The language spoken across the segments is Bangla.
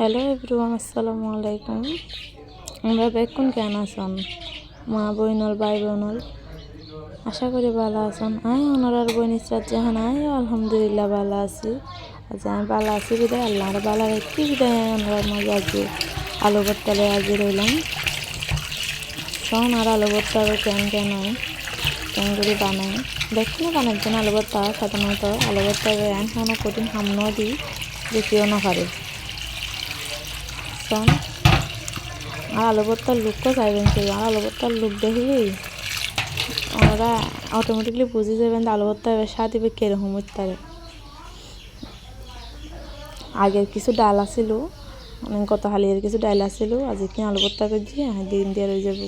হ্যালো এভরিওয়ান, আসসালামু আলাইকুম। আমরা বেকুন কেন আছেন? মা বইনল, ভাই বোনল আশা করি ভালো আছেন। আই ওনার বইন ইসরাত জাহান আই আলহামদুলিল্লাহ ভালো আছি। আজ আমি ভালো আছি, বিদায় আল্লাহর ভালো রাখি বিদায়? ওনার মাঝে আজকে আলু ভর্তালে আজকে রইলাম শোন, আর আলু ভর্তা কেন কেন কেন করে বানাই দেখুন বানার আলু ভর্তা সাধারণত আলু ভর্তা এখন কঠিন সামনে দিই দেখিও না পারে। ভর্তার লুকও চাইবেন সেই আর আলু ভর্তার লুক দেখলেই ওনারা অটোমেটিকলি বুঝে যাবেন আলু ভর্তা এবার কীরকম হতে আগের কিছু ডাল আছিল গত হালিয়ার কিছু ডাল আছিল, আজকে আলু ভর্তা করছি দিন দিয়ে রয়ে যাব।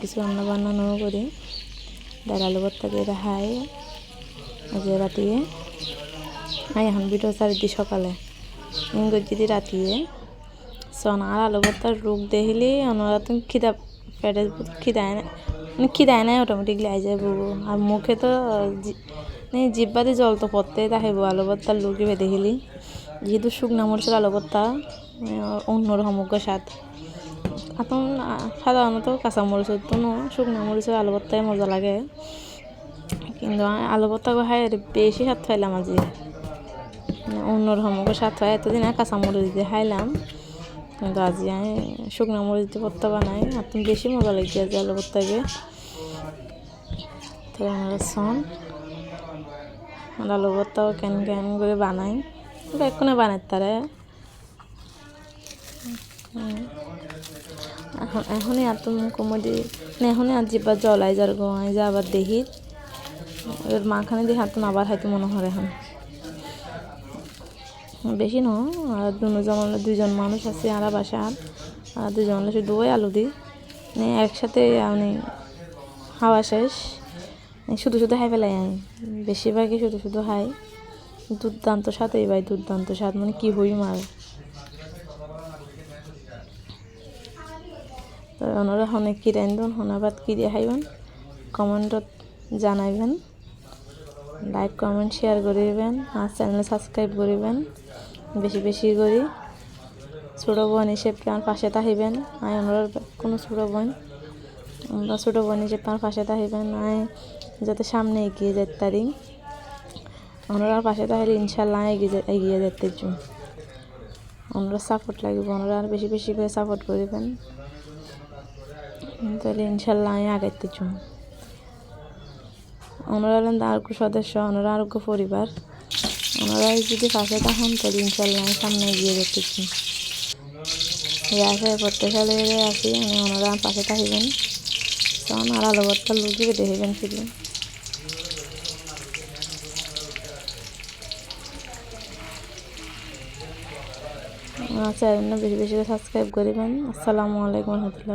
কিছু রান্না বান্না করি। ডাল আলু ভর্তা দিয়ে খাই। আজকে রাতিয়ে। আই এখন ভিডিও চারি দি সকালে যদি রাতিয়ে। আলু ভর্তার রূপ দেখলে ওনারা তুমি খিদা পেটে খিদায় না মানে খিদায় নাই অটোমেটিকলি আই যাব আর মুখে তো জিব্বাতে জল তো পড়তে তাহিব আলু ভর্তার লুক দেখিলি। যেহেতু শুকনা মরিচের আলু ভর্তা অন্যরকম স্বাদ। এখন সাধারণত কাঁচা মরিচের তো শুকনা মরিচের আলু ভর্তায় মজা লাগে। কিন্তু আলু ভর্তা খাই বেশি স্বাদ পাইলাম আজি। অন্যরকম স্বাদ পাই এতদিন কাঁচা মরিচ দিয়ে খাইলাম। কিন্তু আজি আমি শুকনো মরিচ দিয়ে ভর্তা আর তুমি বেশি মজা লাগছে আজ আলু ভর্তাকে তো আমরা শোন আলু ভর্তাও কেন কেন করে বানাই। এক্ষণে বানাই তারে। এখন, এখনই আর তুমি কমোডি এখনই আর জিব্বা জলাই যার গোয়াই যা আবার দেখি এবার মাখানে দিয়ে হাত আবার হাইতে মনে হয় এখন। বেশি ন, আর দুজন দুজন মানুষ আছে আর বাসার আর দুজন শুধু ওই আলু দিই মানে একসাথে মানে হাওয়া শেষ। শুধু শুধু খাই ফেলাই আমি। বেশিরভাগই শুধু শুধু খাই। দুর্দান্ত স্বাদ এই ভাই, দুর্দান্ত স্বাদ। মানে কি হই মার তো ওনারা অনেক কি রান্ধন হনাবাদ কি দিয়ে খাইবেন? কমেন্টত জানাইবেন। লাইক কমেন্ট শেয়ার করিবেন। আর চ্যানেল সাবস্ক্রাইব করিবেন। বেশি বেশি করি। ছোটো বোন হিসেবে আমার পাশে থাকিবেন। আই আমরা কোনো ছোটো বোন। আমরা ছোটো বোন হিসেবে আমার পাশে থাকিবেন। আই যাতে সামনে এগিয়ে যেতে পারি। ওনারা পাশে তাহলে ইনশাল্লাহ এগিয়ে এগিয়ে যেতে চুন ওনারা সাপোর্ট লাগবে। ওনারা আর বেশি বেশি করে সাপোর্ট করিবেন। তাহলে ইনশাল্লাহ আগাইতে চুন ওনারা হলেন আরোগ্য সদস্য, ওনারা আরোগ্য পরিবার। ওনারা যদি পাশে থাকেন, তাহলে ইনশাল্লাহ আমি সামনে এগিয়ে যেতেছি। এই আশায় প্রত্যেককালে আছি মানে ওনারা পাশে থাকিবেন। তখন আর আলো ভর্তা লুকিয়ে দেখিবেন শুধু চ্যানেলটা বেশি বেশি করে সাবস্ক্রাইব করিবেন আসসালামু আলাইকুম রহমতুল্লাহ।